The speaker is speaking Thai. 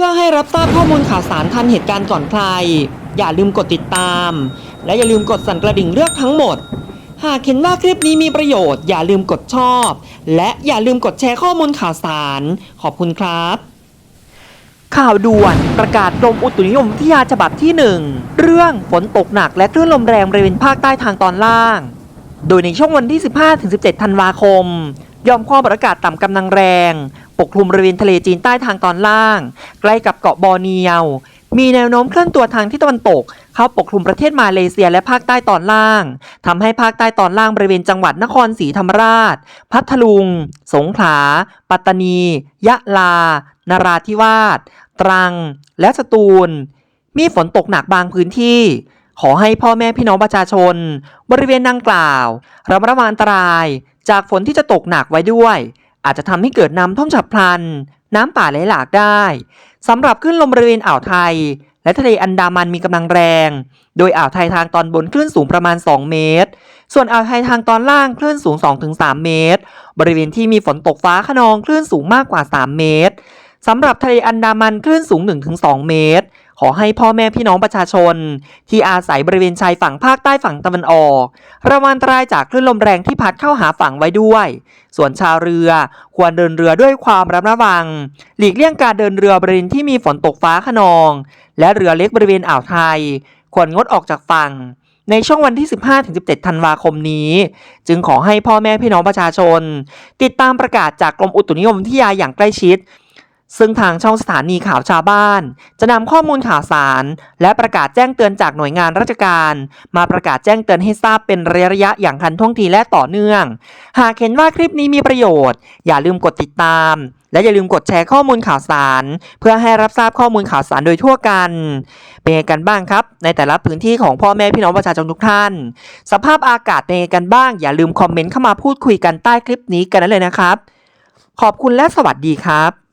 พื่อให้รับทราบข้อมูลข่าวสารทันเหตุการณ์ก่อนใคร อย่าลืมกดติดตาม และอย่าลืมกดสั่นกระดิ่งเลือกทั้งหมด หากเห็นว่าคลิปนี้มีประโยชน์ อย่าลืมกดชอบ และอย่าลืมกดแชร์ข้อมูลข่าวสาร ขอบคุณครับ ข่าวด่วนประกาศกรมอุตุนิยมวิทยาฉบับที่ 1 เรื่องฝนตกหนักและคลื่นลมแรงบริเวณภาคใต้ทางตอนล่าง โดยในช่วงวันที่ 15-17 ธันวาคมยอมความกดอากาศต่ำกำลังแรง ปกคลุมบริเวณทะเลจีนใต้ทางตอนล่าง ใกล้กับเกาะบอร์เนียว มีแนวโน้มเคลื่อนตัวทางที่ตะวันตก เข้าปกคลุมประเทศมาเลเซียและภาคใต้ตอนล่างทำให้ภาคใต้ตอนล่างบริเวณจังหวัดนครศรีธรรมราช พัทลุง สงขลา ปัตตานี ยะลา นราธิวาส ตรัง และสตูล มีฝนตกหนักบางพื้นที่ขอให้พ่อแม่พี่น้องประชาชน บริเวณดังกล่าวระมัดระวังอันตราย จากฝนที่จะตกหนักไว้ด้วย อาจจะทำให้เกิดน้ำท่วมฉับพลัน น้ำป่าไหลหลากได้สำหรับขึ้นลมบริเวณอ่าวไทย และทะเลอันดามันมีกำลังแรง โดยอ่าวไทยทางตอนบนคลื่นสูงประมาณ 2 เมตร ส่วนอ่าวไทยทางตอนล่างคลื่นสูง 2-3 เมตร บริเวณที่มีฝนตกฟ้าขนองคลื่นสูงมากกว่า 3 เมตรสำหรับทะเลอันดามันคลื่นสูง 1-2 เมตร ขอให้พ่อแม่พี่น้องประชาชน ที่อาศัยบริเวณชายฝั่งภาคใต้ฝั่งตะวันออก ระวังอันตรายจากคลื่นลมแรงที่พัดเข้าหาฝั่งไว้ด้วย ส่วนชาวเรือ ควรเดินเรือด้วยความระมัดระวัง หลีกเลี่ยงการเดินเรือบริเวณที่มีฝนตกฟ้าขนอง และเรือเล็กบริเวณอ่าวไทย ควรงดออกจากฝั่งในช่วงวันที่ 15-17 ธันวาคมนี้ จึงขอให้พ่อแม่พี่น้องประชาชน ติดตามประกาศจากกรมอุตุนิยมวิทยาอย่างใกล้ชิด ซึ่งทางช่องสถานีข่าวชาวบ้าน จะนำข้อมูลข่าวสาร และประกาศแจ้งเตือนจากหน่วยงานราชการ มาประกาศแจ้งเตือนให้ทราบเป็นระยะๆอย่างทันท่วงทีและต่อเนื่อง หากเห็นว่าคลิปนี้มีประโยชน์ อย่าลืมกดติดตาม และอย่าลืมกดแชร์ข้อมูลข่าวสาร เพื่อให้รับทราบข้อมูลข่าวสารโดยทั่วกัน เป็นไงกันบ้างครับ ในแต่ละพื้นที่ของพ่อแม่พี่น้องประชาชนทุกท่าน สภาพอากาศเป็นไงกันบ้าง อย่าลืมคอมเมนต์เข้ามาพูดคุยกันใต้คลิปนี้กันได้เลยนะครับ ขอบคุณและสวัสดีครับ